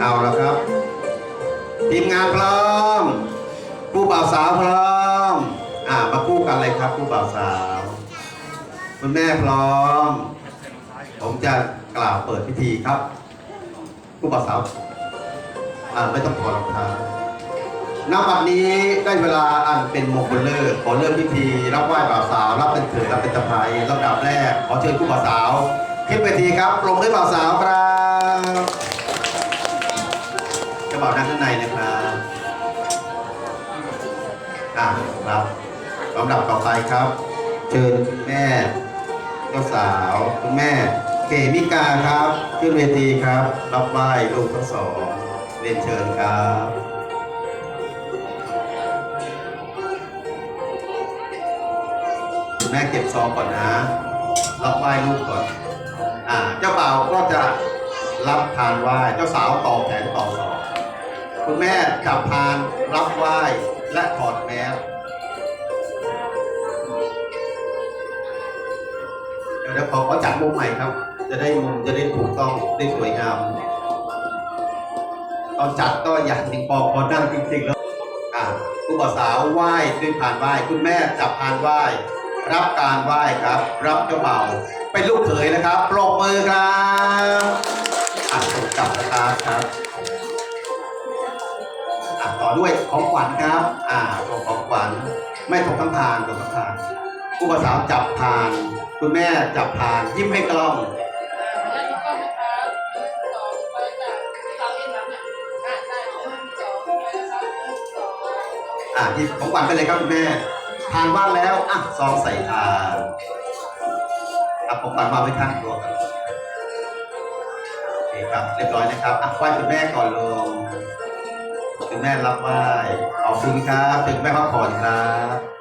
เอาละครับ ทีมงานพร้อมคู่บ่าวสาวพร้อม อ่ามาคู่กันเลยครับคู่บ่าวสาว คุณแม่พร้อม ผมจะกล่าวเปิดพิธีครับคู่บ่าวสาวอ่าไม่ต้องถอดรองเท้าณบัดนี้ได้เวลาอันเป็นมงคลเลิกขอเริ่มพิธี รับไหว้บ่าวสาว รับเป็นเถิดรับเป็นตะไคร้ลำดับแรกขอเชิญคู่บ่าวสาว ขึ้นเวทีครับลงด้วยบ่าวสาวครับาวนั่งในนะครับอ่าครับลำดับต่อไปครับ เชิญคุณแม่เจ้าสาวคุณแม่ เกมิกาครับ ขึ้นเวทีครับ รับไหว้ลูกทั้งสองเรียนเชิญครับคุณแม่เก็บซองก่อนนะ รับไหว้ลูกก่อน อ่า เจ้าบ่าวก็จะรับทานไหว้ เจ้าสาวต่อแขนต่อศอก คุณแม่จับพานรับไหว้และถอดแมสเดี๋ยวเดี๋ยวขอขอจัดมุมใหม่ครับ จะได้มุมจะได้ถูกต้องได้สวยงาม ตอนจัดก็อยากจริงพอพอนั่งจริงๆแล้วอ่าผู้บ่าวสาวไหว้ด้วยพานไหว้ คุณแม่จับพานไหว้ รับการไหว้ครับ รับเจ้าบ่าวเป็นลูกเขยนะครับปรบมือครับอะส่งกลับนะครับครับ ด้วยของขวัญครับ อ่าส่งของขวัญไม่ตกทั้งทานตกทั้งทานผู้บ่าวสาวจับพาน คุณแม่จับพาน ยิ้มให้กล้องหนึ่งสองไปจากเราเองรับเนี่ยอะหนึ่งสองไปนะคะหนึ่งสองอะหยิบของขวัญไปเลยครับคุณแม่ทานว่างแล้วอะซองใส่ทานอะของขวัญมาไว้ข้างตัวกันโอเคครับเรียบร้อยนะครับอะไหว้คุณแม่ก่อนลง คุณแม่รับไหว้ขอบคุณครับถึงแม่พักผ่อนครับ